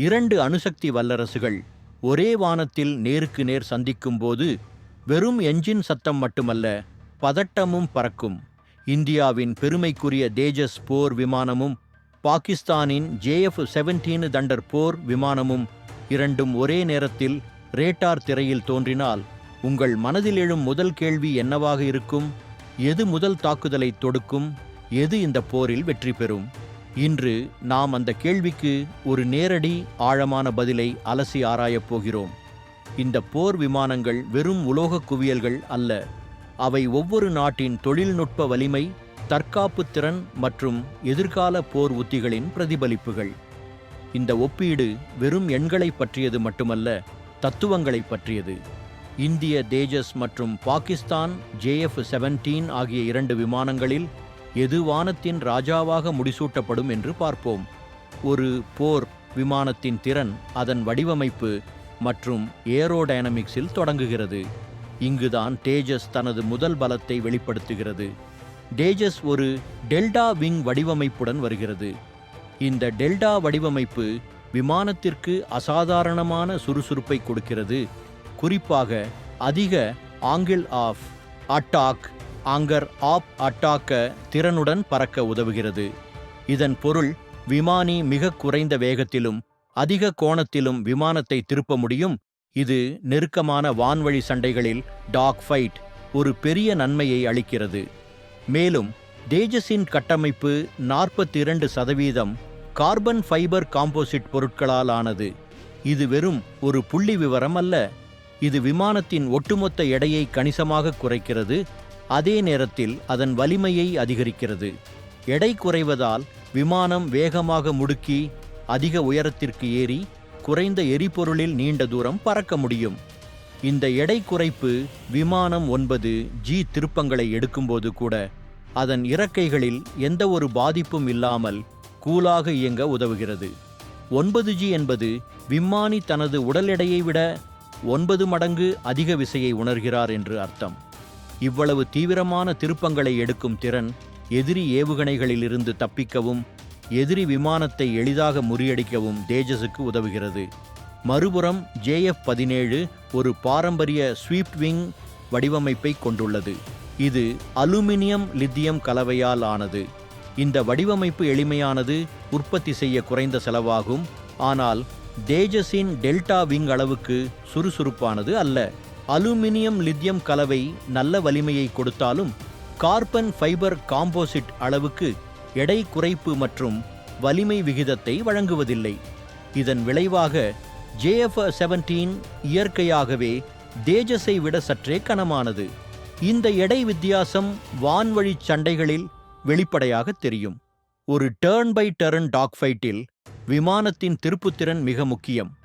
இரண்டு அணுசக்தி வல்லரசுகள் ஒரே வானத்தில் நேருக்கு நேர் சந்திக்கும்போது வெறும் என்ஜின் சத்தம் மட்டுமல்ல பதட்டமும் பறக்கும். இந்தியாவின் பெருமைக்குரிய தேஜஸ் போர் விமானமும் பாகிஸ்தானின் ஜேஎஃப் செவன்டீன் தண்டர் போர் விமானமும் இரண்டும் ஒரே நேரத்தில் ரேட்டார் திரையில் தோன்றினால் உங்கள் மனதில் எழும் முதல் கேள்வி என்னவாக இருக்கும்? எது முதல் தாக்குதலை தொடுக்கும்? எது இந்த போரில் வெற்றி பெறும்? இன்று நாம் அந்த கேள்விக்கு ஒரு நேரடி ஆழமான பதிலை அலசி ஆராயப் போகிறோம். இந்த போர் விமானங்கள் வெறும் உலோகக் குவியல்கள் அல்ல. அவை ஒவ்வொரு நாட்டின் தொழில்நுட்ப வலிமை தற்காப்பு திறன் மற்றும் எதிர்கால போர் உத்திகளின் பிரதிபலிப்புகள். இந்த ஒப்பீடு வெறும் எண்களைப் பற்றியது மட்டுமல்ல தத்துவங்களைப் பற்றியது. இந்திய தேஜஸ் மற்றும் பாகிஸ்தான் ஜேஎஃப் செவன்டீன் ஆகிய இரண்டு விமானங்களில் எது வானத்தின் ராஜாவாக முடிசூட்டப்படும் என்று பார்ப்போம். ஒரு போர் விமானத்தின் திறன் அதன் வடிவமைப்பு மற்றும் ஏரோடைனமிக்ஸில் தொடங்குகிறது. இங்குதான் தேஜஸ் தனது முதல் பலத்தை வெளிப்படுத்துகிறது. தேஜஸ் ஒரு டெல்டா விங் வடிவமைப்புடன் வருகிறது. இந்த டெல்டா வடிவமைப்பு விமானத்திற்கு அசாதாரணமான சுறுசுறுப்பை கொடுக்கிறது. குறிப்பாக அதிக angle of attack angle of அட்டாக்க திறனுடன் பறக்க உதவுகிறது. இதன் பொருள் விமானி மிக குறைந்த வேகத்திலும் அதிக கோணத்திலும் விமானத்தை திருப்ப முடியும். இது நெருக்கமான வான்வழி சண்டைகளில் டாக் ஃபைட் ஒரு பெரிய நன்மையை அளிக்கிறது. மேலும் தேஜஸின் கட்டமைப்பு நாற்பத்தி இரண்டு சதவீதம் கார்பன் ஃபைபர் காம்போசிட் பொருட்களால் ஆனது. இது வெறும் ஒரு புள்ளி விவரம் அல்ல. இது விமானத்தின் ஒட்டுமொத்த எடையை கணிசமாக குறைக்கிறது. அதே நேரத்தில் அதன் வலிமையை அதிகரிக்கிறது. எடை குறைவதால் விமானம் வேகமாக முடுக்கி அதிக உயரத்திற்கு ஏறி குறைந்த எரிபொருளில் நீண்ட தூரம் பறக்க முடியும். இந்த எடை குறைப்பு விமானம் ஒன்பது ஜி திருப்பங்களை எடுக்கும்போது கூட அதன் இறக்கைகளில் எந்த ஒரு பாதிப்பும் இல்லாமல் கூலாக இயங்க உதவுகிறது. ஒன்பது ஜி என்பது விமானி தனது உடல் எடையை விட ஒன்பது மடங்கு அதிக விசையை உணர்கிறார் என்று அர்த்தம். இவ்வளவு தீவிரமான திருப்பங்களை எடுக்கும் திறன் எதிரி ஏவுகணைகளிலிருந்து தப்பிக்கவும் எதிரி விமானத்தை எளிதாக முறியடிக்கவும் தேஜஸுக்கு உதவுகிறது. மறுபுறம் ஜேஎஃப் பதினேழு ஒரு பாரம்பரிய ஸ்வீப்ட் விங் வடிவமைப்பை கொண்டுள்ளது. இது அலுமினியம் லித்தியம் கலவையால் ஆனது. இந்த வடிவமைப்பு எளிமையானது உற்பத்தி செய்ய குறைந்த செலவாகும் ஆனால் தேஜஸின் டெல்டா விங் அளவுக்கு சுறுசுறுப்பானது அல்ல. அலுமினியம் லித்தியம் கலவை நல்ல வலிமையை கொடுத்தாலும் கார்பன் ஃபைபர் காம்போசிட் அளவுக்கு எடை குறைப்பு மற்றும் வலிமை விகிதத்தை வழங்குவதில்லை. இதன் விளைவாக ஜேஎஃப் செவன்டீன் இயற்கையாகவே தேஜஸை விட சற்றே கனமானது. இந்த எடை வித்தியாசம் வான்வழி சண்டைகளில் வெளிப்படையாக தெரியும். ஒரு டர்ன் பை டர்ன் டாக் ஃபைட்டில் விமானத்தின் திருப்புத்திறன் மிக முக்கியம்.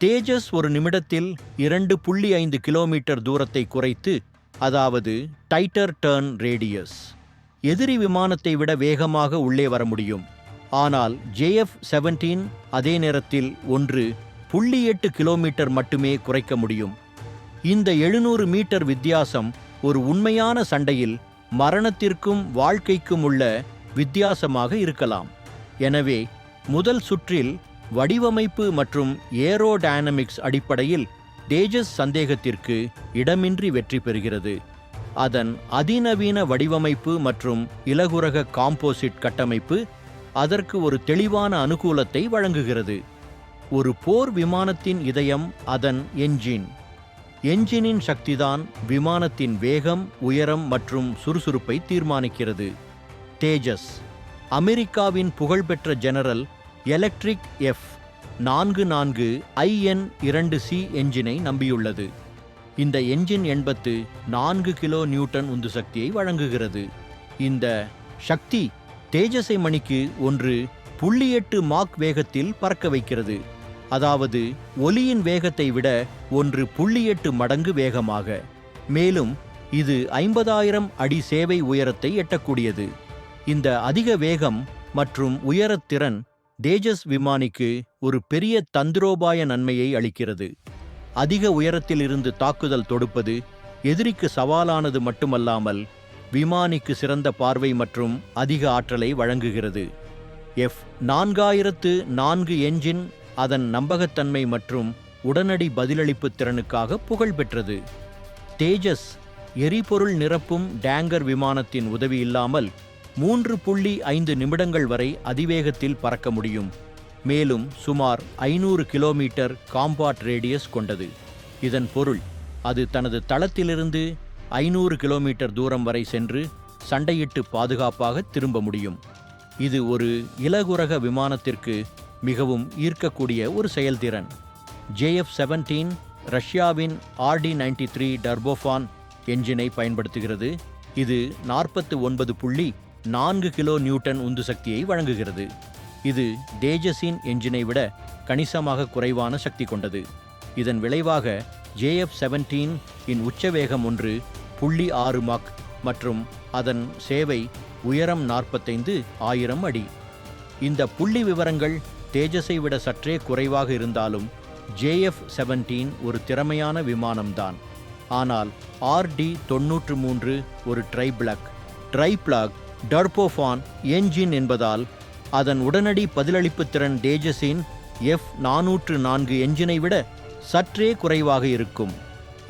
தேஜஸ் ஒரு நிமிடத்தில் இரண்டு புள்ளி ஐந்து கிலோமீட்டர் தூரத்தை குறைத்து அதாவது டைட்டர் டர்ன் ரேடியஸ் எதிரி விமானத்தை விட வேகமாக உள்ளே வர முடியும். ஆனால் ஜேஎஃப் செவன்டீன் அதே நேரத்தில் ஒன்று புள்ளி எட்டு கிலோமீட்டர் மட்டுமே குறைக்க முடியும். இந்த எழுநூறு மீட்டர் வித்தியாசம் ஒரு உண்மையான சண்டையில் மரணத்திற்கும் வாழ்க்கைக்கும் உள்ள வித்தியாசமாக இருக்கலாம். எனவே முதல் சுற்றில் வடிவமைப்பு மற்றும் ஏரோடைனமிக்ஸ் அடிப்படையில் தேஜஸ் சந்தேகத்திற்கு இடமின்றி வெற்றி பெறுகிறது. அதன் அதிநவீன வடிவமைப்பு மற்றும் இலகுரக காம்போசிட் கட்டமைப்பு அதற்கு ஒரு தெளிவான அனுகூலத்தை வழங்குகிறது. ஒரு போர் விமானத்தின் இதயம் அதன் என்ஜின். என்ஜினின் சக்திதான் விமானத்தின் வேகம் உயரம் மற்றும் சுறுசுறுப்பை தீர்மானிக்கிறது. தேஜஸ் அமெரிக்காவின் புகழ்பெற்ற ஜெனரல் எலக்ட்ரிக் எஃப் நான்கு நான்கு ஐஎன் இரண்டு சி என்ஜினை நம்பியுள்ளது. இந்த என்ஜின் எண்பத்து நான்கு கிலோ நியூட்டன் உந்து சக்தியை வழங்குகிறது. இந்த சக்தி தேஜஸை மணிக்கு ஒன்று புள்ளி எட்டு மாக் வேகத்தில் பறக்க வைக்கிறது. அதாவது ஒலியின் வேகத்தை விட ஒன்று புள்ளி எட்டு மடங்கு வேகமாக. மேலும் இது ஐம்பதாயிரம் அடி சேவை உயரத்தை எட்டக்கூடியது. இந்த அதிக வேகம் மற்றும் உயரத்திறன் தேஜஸ் விமானிக்கு ஒரு பெரிய தந்திரோபாய நன்மையை அளிக்கிறது. அதிக உயரத்தில் இருந்து தாக்குதல் தொடுப்பது எதிரிக்கு சவாலானது மட்டுமல்லாமல் விமானிக்கு சிறந்த பார்வை மற்றும் அதிக ஆற்றலை வழங்குகிறது. எஃப் நான்காயிரத்து நான்கு என்ஜின் அதன் நம்பகத்தன்மை மற்றும் உடனடி பதிலளிப்பு திறனுக்காக புகழ்பெற்றது தேஜஸ் எரிபொருள் நிரப்பும் டேங்கர் விமானத்தின் உதவி இல்லாமல் மூன்று புள்ளி ஐந்து நிமிடங்கள் வரை அதிவேகத்தில் பறக்க முடியும். மேலும் சுமார் ஐநூறு கிலோமீட்டர் காம்பாட் ரேடியஸ் கொண்டது. இதன் பொருள் அது தனது தளத்திலிருந்து ஐநூறு கிலோமீட்டர் தூரம் வரை சென்று சண்டையிட்டு பாதுகாப்பாக திரும்ப முடியும். இது ஒரு இலகுரக விமானத்திற்கு மிகவும் ஈர்க்கக்கூடிய ஒரு செயல்திறன். ஜேஎஃப் செவன்டீன் ரஷ்யாவின் ஆர்டி நைன்டி த்ரீ டர்போஃபான் என்ஜினை பயன்படுத்துகிறது. இது நாற்பத்து ஒன்பது புள்ளி நான்கு கிலோ நியூட்டன் உந்து சக்தியை வழங்குகிறது. இது தேஜஸின் என்ஜினை விட கணிசமாக குறைவான சக்தி கொண்டது. இதன் விளைவாக ஜேஎஃப் செவன்டீன் இன் உச்சவேகம் ஒன்று புள்ளி ஆறு மாக் மற்றும் அதன் சேவை உயரம் நாற்பத்தைந்து ஆயிரம் அடி. இந்த புள்ளி விவரங்கள் தேஜஸை விட சற்றே குறைவாக இருந்தாலும் ஜேஎஃப் செவன்டீன் ஒரு திறமையான விமானம்தான். ஆனால் ஆர்டி தொன்னூற்று மூன்று ஒரு ட்ரைபிளக் ட்ரைபிளாக் டர்போஃபான் என்ஜின் என்பதால் அதன் உடனடி பதிலளிப்பு திறன் தேஜஸின் எஃப் நானூற்று நான்கு என்ஜினை விட சற்றே குறைவாக இருக்கும்.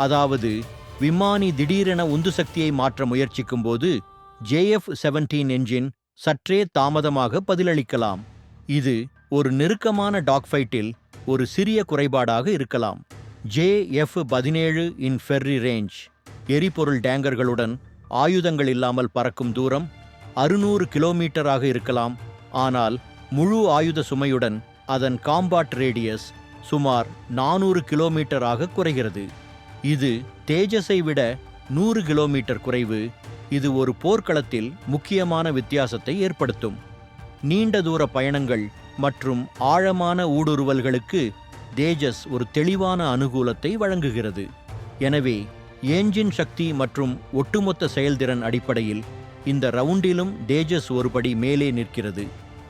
அதாவது விமானி திடீரென உந்து சக்தியை மாற்ற முயற்சிக்கும்போது ஜேஎஃப் செவன்டீன் என்ஜின் சற்றே தாமதமாக பதிலளிக்கலாம். இது ஒரு நெருக்கமான டாக்ஃபைட்டில் ஒரு சிறிய குறைபாடாக இருக்கலாம். ஜேஎஃப் பதினேழு இன் ஃபெர்ரி ரேஞ்ச் எரிபொருள் டேங்கர்களுடன் ஆயுதங்கள் இல்லாமல் பறக்கும் தூரம் அறுநூறு கிலோமீட்டராக இருக்கலாம். ஆனால் முழு ஆயுத சுமையுடன் அதன் காம்பாட் ரேடியஸ் சுமார் நானூறு கிலோமீட்டராக குறைகிறது. இது தேஜஸை விட நூறு கிலோமீட்டர் குறைவு. இது ஒரு போர்க்களத்தில் முக்கியமான வித்தியாசத்தை ஏற்படுத்தும். நீண்ட தூர பயணங்கள் மற்றும் ஆழமான ஊடுருவல்களுக்கு தேஜஸ் ஒரு தெளிவான அனுகூலத்தை வழங்குகிறது. எனவே ஏஞ்சின் சக்தி மற்றும் ஒட்டுமொத்த செயல்திறன் அடிப்படையில் இந்த ரவுண்டிலும் தேஜஸ் ஒருபடி மேலே நிற்கிறது.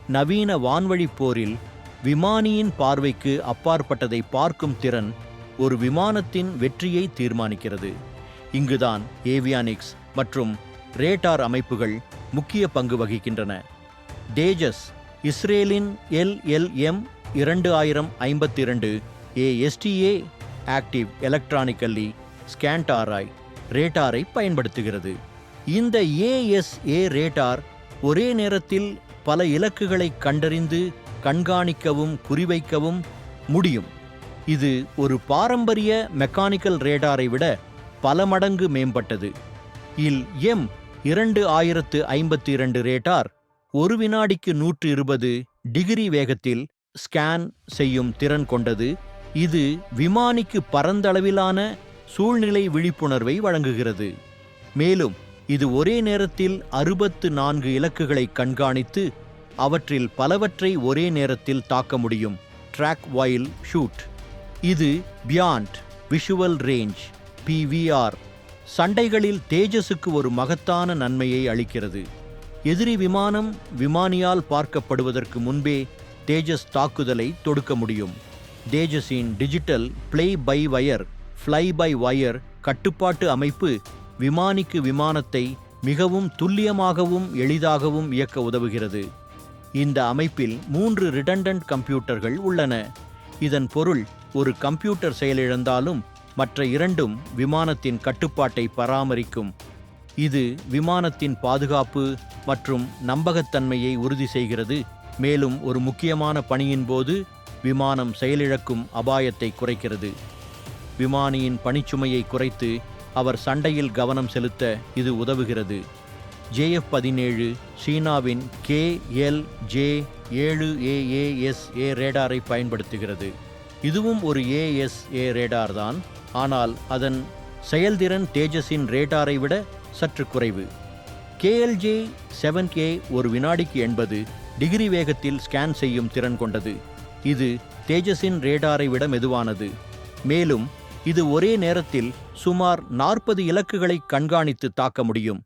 நவீன வான்வழி போரில் விமானியின் பார்வைக்கு அப்பாற்பட்டதை பார்க்கும் திறன் ஒரு விமானத்தின் வெற்றியை தீர்மானிக்கிறது. இங்குதான் ஏவியானிக்ஸ் மற்றும் ரேட்டார் அமைப்புகள் முக்கிய பங்கு வகிக்கின்றன. தேஜஸ் இஸ்ரேலின் எல்எல்எம் இரண்டு ஆயிரம் ஐம்பத்தி இரண்டு ஏஎஸ்டிஏ ஆக்டிவ் எலக்ட்ரானிக்கல்லி ஸ்கேன்டாராய் ரேட்டாரை பயன்படுத்துகிறது. இந்த ஏஎஸ்ஏ ரேட்டார் ஒரே நேரத்தில் பல இலக்குகளை கண்டறிந்து கண்காணிக்கவும் குறிவைக்கவும் முடியும். இது ஒரு பாரம்பரிய மெக்கானிக்கல் ரேடாரை விட பல மடங்கு மேம்பட்டது. இல் எம் இரண்டு ஆயிரத்து ஐம்பத்தி இரண்டு ரேட்டார் ஒரு வினாடிக்கு நூற்று இருபது டிகிரி வேகத்தில் ஸ்கேன் செய்யும் திறன் கொண்டது. இது விமானிக்கு பரந்தளவிலான சூழ்நிலை விழிப்புணர்வை வழங்குகிறது. மேலும் இது ஒரே நேரத்தில் அறுபத்து நான்கு இலக்குகளை கண்காணித்து அவற்றில் பலவற்றை ஒரே நேரத்தில் தாக்க முடியும். ட்ராக் வைல் ஷூட் இது பியாண்ட் விஷுவல் ரேஞ்ச் பிவிஆர் சண்டைகளில் தேஜஸுக்கு ஒரு மகத்தான நன்மையை அளிக்கிறது. எதிரி விமானம் விமானியால் பார்க்கப்படுவதற்கு முன்பே தேஜஸ் தாக்குதலை தொடுக்க முடியும். தேஜஸின் digital play by wire fly by wire கட்டுப்பாட்டு அமைப்பு விமானிக்கு விமானத்தை மிகவும் துல்லியமாகவும் எளிதாகவும் இயக்க உதவுகிறது. இந்த அமைப்பில் மூன்று ரிடண்டன்ட் கம்ப்யூட்டர்கள் உள்ளன. இதன் பொருள் ஒரு கம்ப்யூட்டர் செயலிழந்தாலும் மற்ற இரண்டும் விமானத்தின் கட்டுப்பாட்டை பராமரிக்கும். இது விமானத்தின் பாதுகாப்பு மற்றும் நம்பகத்தன்மையை உறுதி செய்கிறது. மேலும் ஒரு முக்கியமான பணியின் போது விமானம் செயலிழக்கும் அபாயத்தை குறைக்கிறது. விமானியின் பணிச்சுமையை குறைத்து அவர் சண்டையில் கவனம் செலுத்த இது உதவுகிறது. ஜேஎஃப் பதினேழு சீனாவின் கே எல் ஜே ஏழு ஏஏஎஸ்ஏ ரேடாரை பயன்படுத்துகிறது. இதுவும் ஒரு ஏஎஸ்ஏ ரேடார் தான் ஆனால் அதன் செயல்திறன் தேஜஸின் ரேடாரை விட சற்று குறைவு. கேஎல்ஜே செவன் கே ஒரு வினாடிக்கு எண்பது டிகிரி வேகத்தில் ஸ்கேன் செய்யும் திறன் கொண்டது. இது தேஜஸின் ரேடாரை விட மெதுவானது. மேலும் இது ஒரே நேரத்தில் சுமார் நாற்பது இலக்குகளை கண்காணித்து தாக்க முடியும்.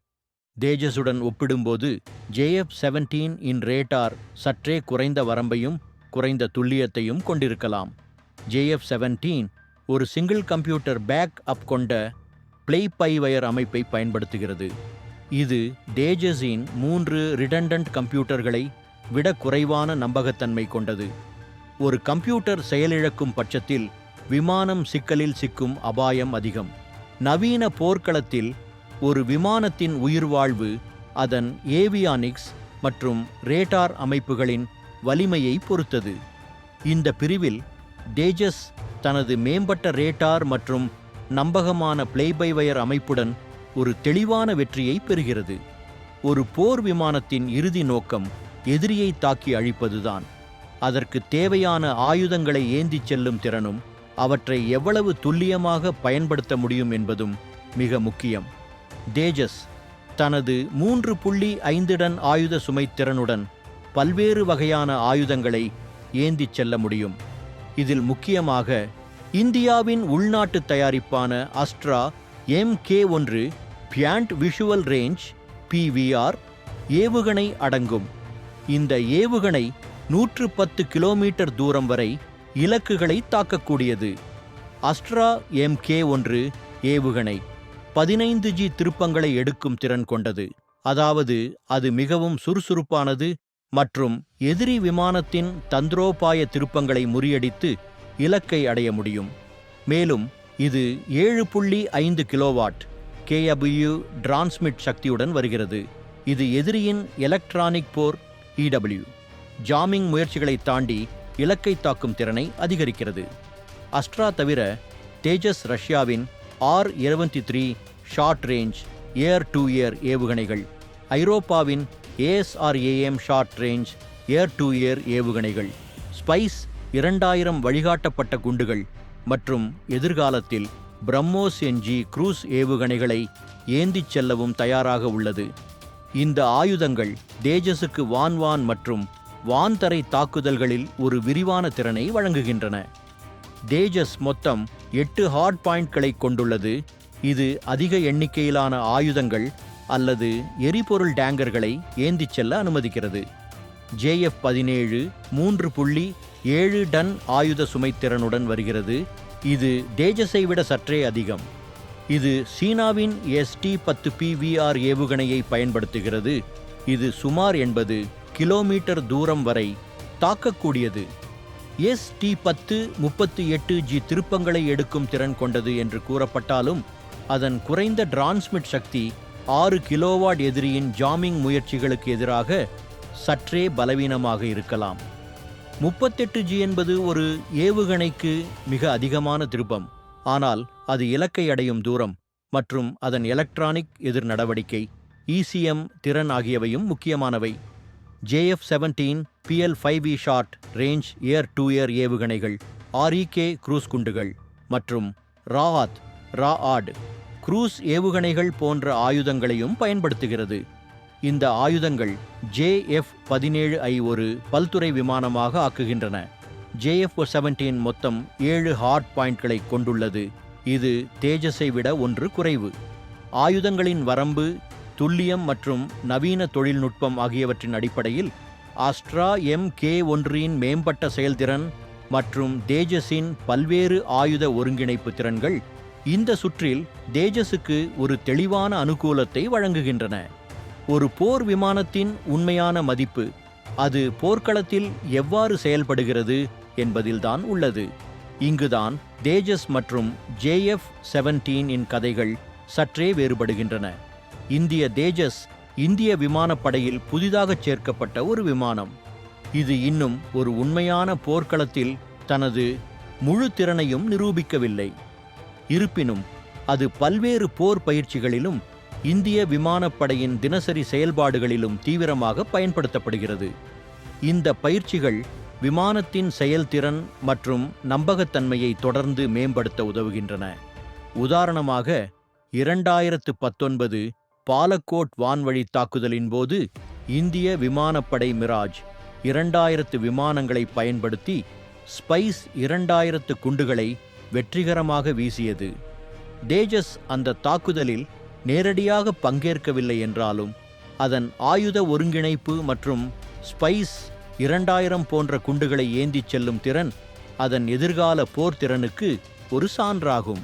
தேஜஸுடன் ஒப்பிடும்போது ஜேஎஃப் செவன்டீன் இன் ரேட்டார் சற்றே குறைந்த வரம்பையும் குறைந்த துல்லியத்தையும் கொண்டிருக்கலாம். ஜேஎஃப் செவன்டீன் ஒரு சிங்கிள் கம்ப்யூட்டர் பேக் அப் கொண்ட பிளே பைவயர் அமைப்பை பயன்படுத்துகிறது. இது தேஜஸின் மூன்று ரிடண்டன்ட் கம்ப்யூட்டர்களை விட குறைவான நம்பகத்தன்மை கொண்டது. ஒரு கம்ப்யூட்டர் செயலிழக்கும் பட்சத்தில் விமானம் சிக்கலில் சிக்கும் அபாயம் அதிகம். நவீன போர்க்களத்தில் ஒரு விமானத்தின் உயிர்வாழ்வு அதன் ஏவியானிக்ஸ் மற்றும் ரேடார் அமைப்புகளின் வலிமையை பொறுத்தது. இந்த பிரிவில் தேஜஸ் தனது மேம்பட்ட ரேடார் மற்றும் நம்பகமான பிளேபைவயர் அமைப்புடன் ஒரு தெளிவான வெற்றியை பெறுகிறது. ஒரு போர் விமானத்தின் இறுதி நோக்கம் எதிரியை தாக்கி அழிப்பதுதான். அதற்கு தேவையான ஆயுதங்களை ஏந்திச் செல்லும் திறனும் அவற்றை எவ்வளவு துல்லியமாக பயன்படுத்த முடியும் என்பதும் மிக முக்கியம். தேஜஸ் தனது மூன்று புள்ளி ஐந்து டன் ஆயுத சுமைத்திறனுடன் பல்வேறு வகையான ஆயுதங்களை ஏந்திச் செல்ல முடியும். இதில் முக்கியமாக இந்தியாவின் உள்நாட்டு தயாரிப்பான அஸ்ட்ரா எம் கே ஒன்று பியாண்ட் விஷுவல் ரேஞ்ச் பிவிஆர் ஏவுகணை அடங்கும். இந்த ஏவுகணை நூற்று பத்து கிலோமீட்டர் தூரம் வரை இலக்குகளை தாக்கக்கூடியது. அஸ்ட்ரா எம் கே ஒன்று ஏவுகணை பதினைந்து ஜி திருப்பங்களை எடுக்கும் திறன் கொண்டது. அதாவது அது மிகவும் சுறுசுறுப்பானது மற்றும் எதிரி விமானத்தின் தந்திரோபாய திருப்பங்களை முறியடித்து இலக்கை அடைய முடியும். மேலும் இது ஏழு புள்ளி ஐந்து கிலோவாட் கேஎபியூ டிரான்ஸ்மிட் சக்தியுடன் வருகிறது. இது எதிரியின் எலக்ட்ரானிக் போர் இடபிள்யூ ஜாமிங் முயற்சிகளை தாண்டி இலக்கை தாக்கும் திறனை அதிகரிக்கிறது. அஸ்ட்ரா தவிர தேஜஸ் ரஷ்யாவின் ஆர் இருபத்தி three short range air to air ஏவுகணைகள் ஐரோப்பாவின் ASRAAM short range air to air ஏவுகணைகள் ஸ்பைஸ் இரண்டாயிரம் வழிகாட்டப்பட்ட குண்டுகள் மற்றும் எதிர்காலத்தில் பிரம்மோஸ் என்ஜி குரூஸ் ஏவுகணைகளை ஏந்திச் செல்லவும் தயாராக உள்ளது. இந்த ஆயுதங்கள் தேஜஸுக்கு வான்வான் மற்றும் வான்தரை தாக்குதல்களில் ஒரு விரிவான திறனை வழங்குகின்றன. தேஜஸ் மொத்தம் எட்டு ஹார்ட் பாயிண்ட்களை கொண்டுள்ளது. இது அதிக எண்ணிக்கையிலான ஆயுதங்கள் அல்லது எரிபொருள் டேங்கர்களை ஏந்திச் செல்ல அனுமதிக்கிறது. ஜேஎஃப் பதினேழு மூன்று புள்ளி ஏழு டன் ஆயுத சுமைத்திறனுடன் வருகிறது. இது தேஜஸை விட சற்றே அதிகம். இது சீனாவின் எஸ்டி பத்து பிவிஆர் ஏவுகணையை பயன்படுத்துகிறது. இது சுமார் என்பது கிலோமீட்டர் தூரம் வரை தாக்கக்கூடியது. எஸ் டி பத்து முப்பத்தி எட்டு ஜி திருப்பங்களை எடுக்கும் திறன் கொண்டது என்று கூறப்பட்டாலும் அதன் குறைந்த டிரான்ஸ்மிட் சக்தி ஆறு கிலோவாட் எதிரியின் ஜாமிங் முயற்சிகளுக்கு எதிராக சற்றே பலவீனமாக இருக்கலாம். முப்பத்தெட்டு ஜி என்பது ஒரு ஏவுகணைக்கு மிக அதிகமான திருப்பம். ஆனால் அது இலக்கை அடையும் தூரம் மற்றும் அதன் எலக்ட்ரானிக் எதிர் நடவடிக்கை இசிஎம் திறன் ஆகியவையும் முக்கியமானவை. JF seventeen PL five E e short range air to air ஏவுகணைகள் ஆர்இகே குரூஸ் குண்டுகள் மற்றும் ராஹாத் ரா ஆட் குரூஸ் ஏவுகணைகள் போன்ற ஆயுதங்களையும் பயன்படுத்துகிறது. இந்த ஆயுதங்கள் ஜேஎஃப் பதினேழு ஐ ஒரு பல்துறை விமானமாக ஆக்குகின்றன. ஜேஎஃப் செவன்டீன் மொத்தம் ஏழு ஹார்ட் பாயிண்ட்களை கொண்டுள்ளது. இது தேஜஸை விட ஒன்று குறைவு. ஆயுதங்களின் வரம்பு துல்லியம் மற்றும் நவீன தொழில்நுட்பம் ஆகியவற்றின் அடிப்படையில் ஆஸ்ட்ரா எம் கே ஒன்றின் மேம்பட்ட செயல்திறன் மற்றும் தேஜஸின் பல்வேறு ஆயுத ஒருங்கிணைப்பு திறன்கள் இந்த சுற்றில் தேஜஸுக்கு ஒரு தெளிவான அனுகூலத்தை வழங்குகின்றன. ஒரு போர் விமானத்தின் உண்மையான மதிப்பு அது போர்க்களத்தில் எவ்வாறு செயல்படுகிறது என்பதில்தான் உள்ளது. இங்குதான் தேஜஸ் மற்றும் ஜேஎஃப் செவன்டீன் இன் கதைகள் சற்றே வேறுபடுகின்றன. இந்திய தேஜஸ் இந்திய விமானப்படையில் புதிதாக சேர்க்கப்பட்ட ஒரு விமானம். இது இன்னும் ஒரு உண்மையான போர்க்களத்தில் தனது முழு திறனையும் நிரூபிக்கவில்லை. இருப்பினும் அது பல்வேறு போர் பயிற்சிகளிலும் இந்திய விமானப்படையின் தினசரி செயல்பாடுகளிலும் தீவிரமாக பயன்படுத்தப்படுகிறது. இந்த பயிற்சிகள் விமானத்தின் செயல்திறன் மற்றும் நம்பகத்தன்மையை தொடர்ந்து மேம்படுத்த உதவுகின்றன. உதாரணமாக இரண்டாயிரத்து பத்தொன்பது பாலக்கோட் வான்வழி தாக்குதலின் போது இந்திய விமானப்படை மிராஜ் இரண்டாயிரத்து விமானங்களை பயன்படுத்தி ஸ்பைஸ் இரண்டாயிரத்து குண்டுகளை வெற்றிகரமாக வீசியது. தேஜஸ் அந்த தாக்குதலில் நேரடியாக பங்கேற்கவில்லை என்றாலும் அதன் ஆயுத ஒருங்கிணைப்பு மற்றும் ஸ்பைஸ் இரண்டாயிரம் போன்ற குண்டுகளை ஏந்திச் செல்லும் திறன் அதன் எதிர்கால போர் திறனுக்கு ஒரு சான்றாகும்.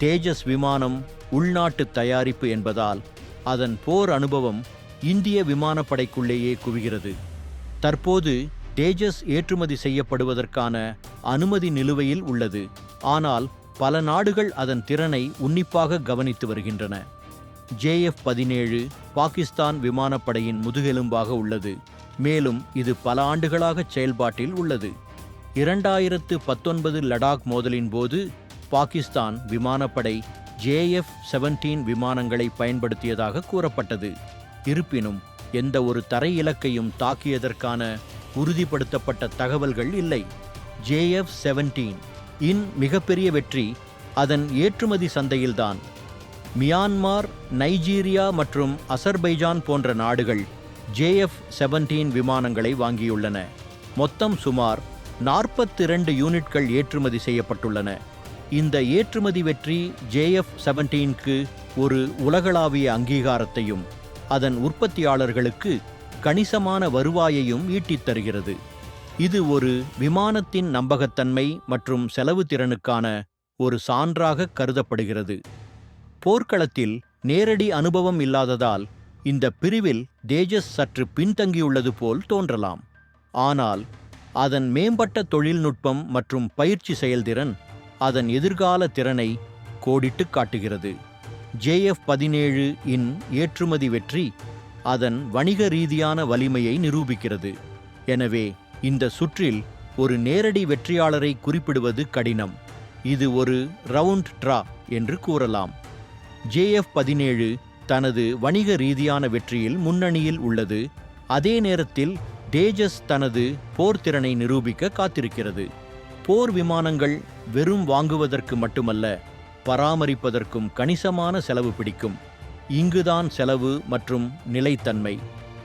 தேஜஸ் விமானம் உள்நாட்டு தயாரிப்பு என்பதால் அதன் போர் அனுபவம் இந்திய விமானப்படைக்குள்ளேயே குவிகிறது. தற்போது தேஜஸ் ஏற்றுமதி செய்யப்படுவதற்கான அனுமதி நிலுவையில் உள்ளது. ஆனால் பல நாடுகள் அதன் திறனை உன்னிப்பாக கவனித்து வருகின்றன. ஜேஎஃப் பதினேழு பாகிஸ்தான் விமானப்படையின் முதுகெலும்பாக உள்ளது. மேலும் இது பல ஆண்டுகளாக செயல்பாட்டில் உள்ளது. இரண்டாயிரத்து பத்தொன்பது லடாக் மோதலின் போது பாகிஸ்தான் விமானப்படை ஜேஎஃப் செவன்டீன் விமானங்களை பயன்படுத்தியதாக கூறப்பட்டது. இருப்பினும் எந்த ஒரு தரை இலக்கையும் தாக்கியதற்கான உறுதிப்படுத்தப்பட்ட தகவல்கள் இல்லை. ஜேஎஃப் செவன்டீன் இன் மிகப்பெரிய வெற்றி அதன் ஏற்றுமதி சந்தையில்தான். மியான்மார் நைஜீரியா மற்றும் அசர்பைஜான் போன்ற நாடுகள் ஜேஎஃப் செவன்டீன் விமானங்களை வாங்கியுள்ளன. மொத்தம் சுமார் நாற்பத்தி இரண்டு யூனிட்கள் ஏற்றுமதி செய்யப்பட்டுள்ளன. இந்த ஏற்றுமதி வெற்றி ஜேஎஃப் செவன்டீனுக்கு ஒரு உலகளாவிய அங்கீகாரத்தையும் அதன் உற்பத்தியாளர்களுக்கு கணிசமான வருவாயையும் ஈட்டித் தருகிறது. இது ஒரு விமானத்தின் நம்பகத்தன்மை மற்றும் செலவு திறனுக்கான ஒரு சான்றாக கருதப்படுகிறது. போர்க்களத்தில் நேரடி அனுபவம் இல்லாததால் இந்த பிரிவில் தேஜஸ் சற்று பின்தங்கியுள்ளது போல் தோன்றலாம். ஆனால் அதன் மேம்பட்ட தொழில்நுட்பம் மற்றும் பயிற்சி செயல்திறன் அதன் எதிர்கால திறனை கோடிட்டுக் காட்டுகிறது. ஜேஎஃப் பதினேழு இன் ஏற்றுமதி வெற்றி அதன் வணிக ரீதியான வலிமையை நிரூபிக்கிறது. எனவே இந்த சுற்றில் ஒரு நேரடி வெற்றியாளரை குறிப்பிடுவது கடினம். இது ஒரு ரவுண்ட் ட்ரா என்று கூறலாம். ஜேஎஃப் பதினேழு தனது வணிக ரீதியான வெற்றியில் முன்னணியில் உள்ளது. அதே நேரத்தில் தேஜஸ் தனது போர்த்திறனை நிரூபிக்க காத்திருக்கிறது. போர் விமானங்கள் வெறும் வாங்குவதற்கு மட்டுமல்ல பராமரிப்பதற்கும் கணிசமான செலவு பிடிக்கும். இங்குதான் செலவு மற்றும் நிலைத்தன்மை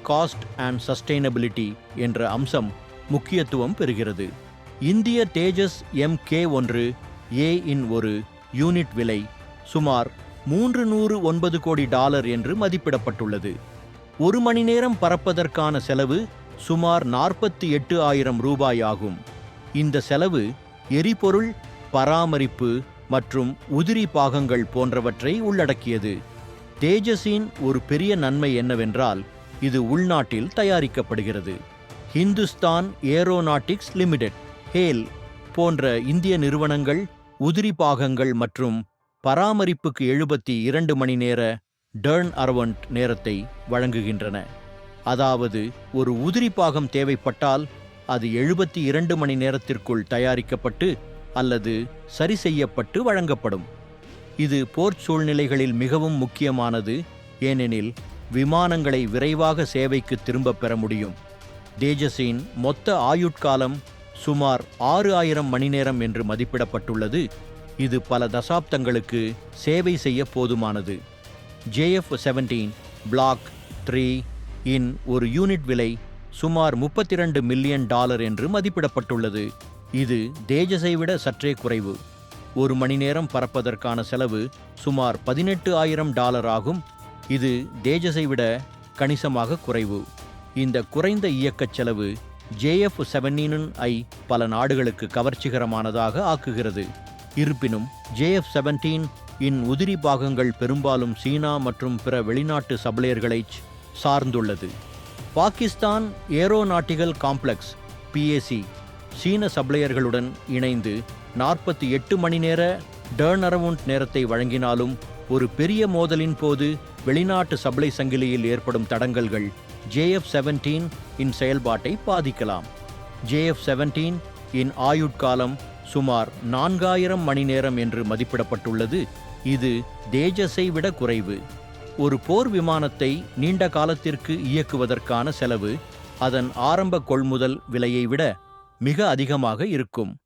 காஸ்ட் அண்ட் சஸ்டைனபிலிட்டி என்ற அம்சம் முக்கியத்துவம் பெறுகிறது. இந்திய தேஜஸ் எம் கே ஒன்று ஏ இன் ஒரு யூனிட் விலை சுமார் மூன்று நூறு ஒன்பது கோடி டாலர் என்று மதிப்பிடப்பட்டுள்ளது. ஒரு மணி நேரம் பறப்பதற்கான செலவு சுமார் நாற்பத்தி எட்டு ஆயிரம் ரூபாய் ஆகும். இந்த செலவு எரிபொருள் பராமரிப்பு மற்றும் உதிரி பாகங்கள் போன்றவற்றை உள்ளடக்கியது. தேஜஸின் ஒரு பெரிய நன்மை என்னவென்றால் இது உள்நாட்டில் தயாரிக்கப்படுகிறது. ஹிந்துஸ்தான் ஏரோநாட்டிக்ஸ் லிமிடெட் ஹேல் போன்ற இந்திய நிறுவனங்கள் உதிரி பாகங்கள் மற்றும் பராமரிப்புக்கு எழுபத்தி இரண்டு மணி நேர டர்ன் அரவண்ட் நேரத்தை வழங்குகின்றன. அதாவது ஒரு உதிரி பாகம் தேவைப்பட்டால் அது எழுபத்தி இரண்டு மணி நேரத்திற்குள் தயாரிக்கப்பட்டு அல்லது சரி செய்யப்பட்டு வழங்கப்படும். இது போர் சூழ்நிலைகளில் மிகவும் முக்கியமானது ஏனெனில் விமானங்களை விரைவாக சேவைக்கு திரும்பப் பெற முடியும். தேஜஸின் மொத்த ஆயுட்காலம் சுமார் ஆறு ஆயிரம் மணி நேரம் என்று மதிப்பிடப்பட்டுள்ளது. இது பல தசாப்தங்களுக்கு சேவை செய்ய போதுமானது. ஜேஎஃப் செவன்டீன் பிளாக் த்ரீ இன் ஒரு யூனிட் விலை சுமார் முப்பத்தி இரண்டு மில்லியன் டாலர் என்று மதிப்பிடப்பட்டுள்ளது. இது தேஜஸை விட சற்றே குறைவு. ஒரு மணி நேரம் பறப்பதற்கான செலவு சுமார் பதினெட்டு ஆயிரம் டாலர் ஆகும். இது தேஜஸை விட கணிசமாக குறைவு. இந்த குறைந்த இயக்கச் செலவு ஜேஎஃப் செவன்டீன் ஐ பல நாடுகளுக்கு கவர்ச்சிகரமானதாக ஆக்குகிறது. இருப்பினும் ஜேஎஃப் செவன்டீன் இன் உதிரி பாகங்கள் பெரும்பாலும் சீனா மற்றும் பிற வெளிநாட்டு சப்ளையர்களைச் சார்ந்துள்ளது. பாகிஸ்தான் ஏரோநாட்டிகல் காம்ப்ளெக்ஸ் பிஏசி சீன சப்ளையர்களுடன் இணைந்து நாற்பத்தி எட்டு மணி நேர டர்ன் அரவுண்ட் நேரத்தை வழங்கினாலும் ஒரு பெரிய மோதலின் போது வெளிநாட்டு சப்ளை சங்கிலியில் ஏற்படும் தடங்கல்கள் ஜேஎஃப் செவன்டீன் இன் செயல்பாட்டை பாதிக்கலாம். ஜேஎஃப் செவன்டீன் இன் ஆயுட்காலம் சுமார் நான்காயிரம் மணி நேரம் என்று மதிப்பிடப்பட்டுள்ளது. இது தேஜஸை விட குறைவு. ஒரு போர் விமானத்தை நீண்ட காலத்திற்கு இயக்குவதற்கான செலவு அதன் ஆரம்ப கொள்முதல் விலையை விட மிக அதிகமாக இருக்கும்.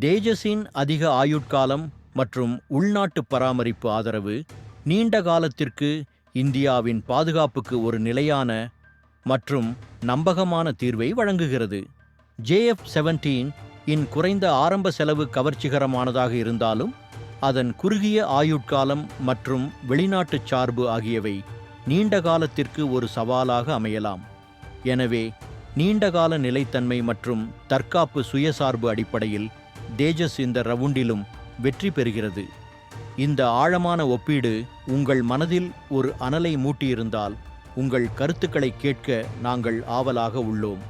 தேஜஸின் அதிக ஆயுட்காலம் மற்றும் உள்நாட்டு பராமரிப்பு ஆதரவு நீண்ட காலத்திற்கு இந்தியாவின் பாதுகாப்புக்கு ஒரு நிலையான மற்றும் நம்பகமான தீர்வை வழங்குகிறது. ஜேஎஃப் செவன்டீன் இன் குறைந்த ஆரம்ப செலவு கவர்ச்சிகரமானதாக இருந்தாலும் அதன் குறுகிய ஆயுட்காலம் மற்றும் வெளிநாட்டுச் சார்பு ஆகியவை நீண்ட காலத்திற்கு ஒரு சவாலாக அமையலாம். எனவே நீண்டகால நிலைத்தன்மை மற்றும் தற்காப்பு சுயசார்பு அடிப்படையில் தேஜஸ் இந்த ரவுண்டிலும் வெற்றி பெறுகிறது. இந்த ஆழமான ஒப்பீடு உங்கள் மனதில் ஒரு அனலை மூட்டியிருந்தால் உங்கள் கருத்துக்களை கேட்க நாங்கள் ஆவலாக உள்ளோம்.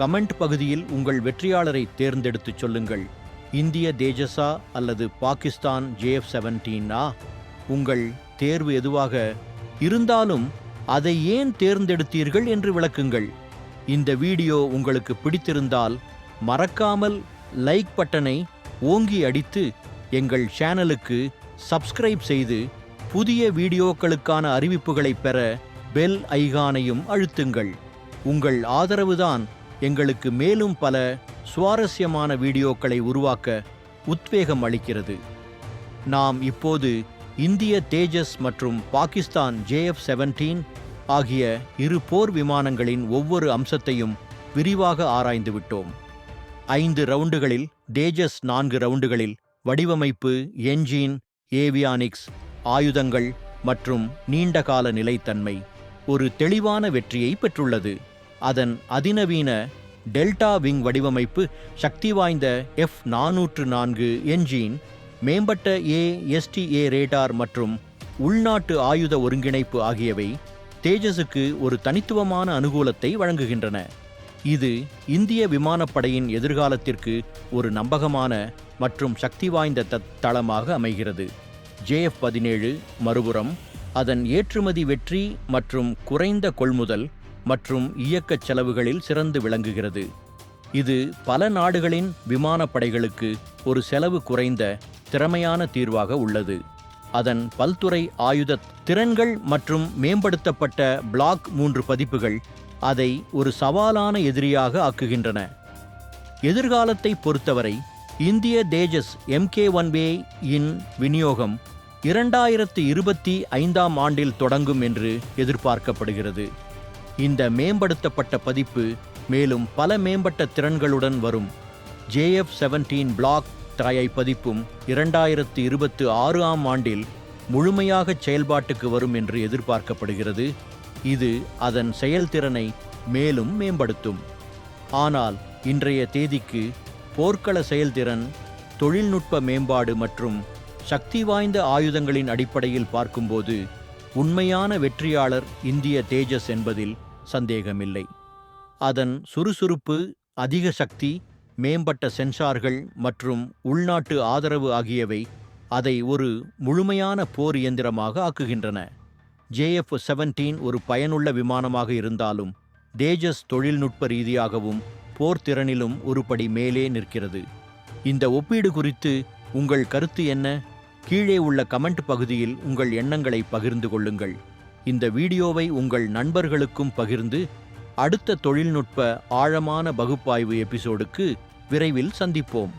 கமெண்ட் பகுதியில் உங்கள் வெற்றியாளரை தேர்ந்தெடுத்துச் சொல்லுங்கள். இந்திய தேஜஸா அல்லது பாகிஸ்தான் ஜேஎஃப் செவன்டீனா உங்கள் தேர்வு எதுவாக இருந்தாலும் அதை ஏன் தேர்ந்தெடுத்தீர்கள் என்று விளக்குங்கள். இந்த வீடியோ உங்களுக்கு பிடித்திருந்தால் மறக்காமல் லைக் பட்டனை ஓங்கி அடித்து எங்கள் சேனலுக்கு சப்ஸ்கிரைப் செய்து புதிய வீடியோக்களுக்கான அறிவிப்புகளை பெற பெல் ஐகானையும் அழுத்துங்கள். உங்கள் ஆதரவுதான் எங்களுக்கு மேலும் பல சுவாரஸ்யமான வீடியோக்களை உருவாக்க உத்வேகம் அளிக்கிறது. நாம் இப்போது இந்திய தேஜஸ் மற்றும் பாகிஸ்தான் ஜேஎஃப் செவன்டீன் ஆகிய இரு போர் விமானங்களின் ஒவ்வொரு அம்சத்தையும் விரிவாக ஆராய்ந்துவிட்டோம் ஐந்து ரவுண்டுகளில் தேஜஸ் நான்கு ரவுண்டுகளில் வடிவமைப்பு என்ஜின் ஏவியானிக்ஸ் ஆயுதங்கள் மற்றும் நீண்டகால நிலைத்தன்மை ஒரு தெளிவான வெற்றியை பெற்றுள்ளது. அதன் அதிநவீன டெல்டா விங் வடிவமைப்பு சக்தி வாய்ந்த எஃப் நானூற்று நான்கு என்ஜின் மேம்பட்ட ஏ எஸ்டிஏ ரேடார் மற்றும் உள்நாட்டு ஆயுத ஒருங்கிணைப்பு ஆகியவை தேஜஸுக்கு ஒரு தனித்துவமான அனுகூலத்தை வழங்குகின்றன. இது இந்திய விமானப்படையின் எதிர்காலத்திற்கு ஒரு நம்பகமான மற்றும் சக்தி வாய்ந்த தளமாக அமைகிறது. ஜேஎஃப் பதினேழு மறுபுறம் அதன் ஏற்றுமதி வெற்றி மற்றும் குறைந்த கொள்முதல் மற்றும் இயக்கச் செலவுகளில் சிறந்து விளங்குகிறது. இது பல நாடுகளின் விமானப்படைகளுக்கு ஒரு செலவு குறைந்த திறமையான தீர்வாக உள்ளது. அதன் பல்துறை ஆயுத திறன்கள் மற்றும் மேம்படுத்தப்பட்ட பிளாக் மூன்று பதிப்புகள் அதை ஒரு சவாலான எதிரியாக ஆக்குகின்றன. எதிர்காலத்தை பொறுத்தவரை இந்திய தேஜஸ் எம்கே ஒன் வே இன் விநியோகம் இரண்டாயிரத்து இருபத்தி ஐந்தாம் ஆண்டில் தொடங்கும் என்று எதிர்பார்க்கப்படுகிறது. இந்த மேம்படுத்தப்பட்ட பதிப்பு மேலும் பல மேம்பட்ட திறன்களுடன் வரும். ஜேஎஃப் செவன்டீன் பிளாக் தாயை பதிப்பும் இரண்டாயிரத்து இருபத்து ஆறு ஆம் ஆண்டில் முழுமையாக செயல்பாட்டுக்கு வரும் என்று எதிர்பார்க்கப்படுகிறது. இது அதன் செயல்திறனை மேலும் மேம்படுத்தும். ஆனால் இன்றைய தேதிக்கு போர்க்கள செயல்திறன் தொழில்நுட்ப மேம்பாடு மற்றும் சக்தி வாய்ந்த ஆயுதங்களின் அடிப்படையில் பார்க்கும்போது உண்மையான வெற்றியாளர் இந்திய தேஜஸ் என்பதில் சந்தேகமில்லை. அதன் சுறுசுறுப்பு அதிக சக்தி மேம்பட்ட சென்சார்கள் மற்றும் உள்நாட்டு ஆதரவு ஆகியவை அதை ஒரு முழுமையான போர் இயந்திரமாக ஆக்குகின்றன. ஜேஎஃப் செவன்டீன் ஒரு பயனுள்ள விமானமாக இருந்தாலும் தேஜஸ் தொழில்நுட்ப ரீதியாகவும் போர் திறனிலும் ஒரு படி மேலே நிற்கிறது. இந்த ஒப்பீடு குறித்து உங்கள் கருத்து என்ன? கீழே உள்ள கமெண்ட் பகுதியில் உங்கள் எண்ணங்களை பகிர்ந்து கொள்ளுங்கள். இந்த வீடியோவை உங்கள் நண்பர்களுக்கும் பகிர்ந்து அடுத்த தொழில்நுட்ப ஆழமான பகுப்பாய்வு எபிசோடுக்கு விரைவில் சந்திப்போம்.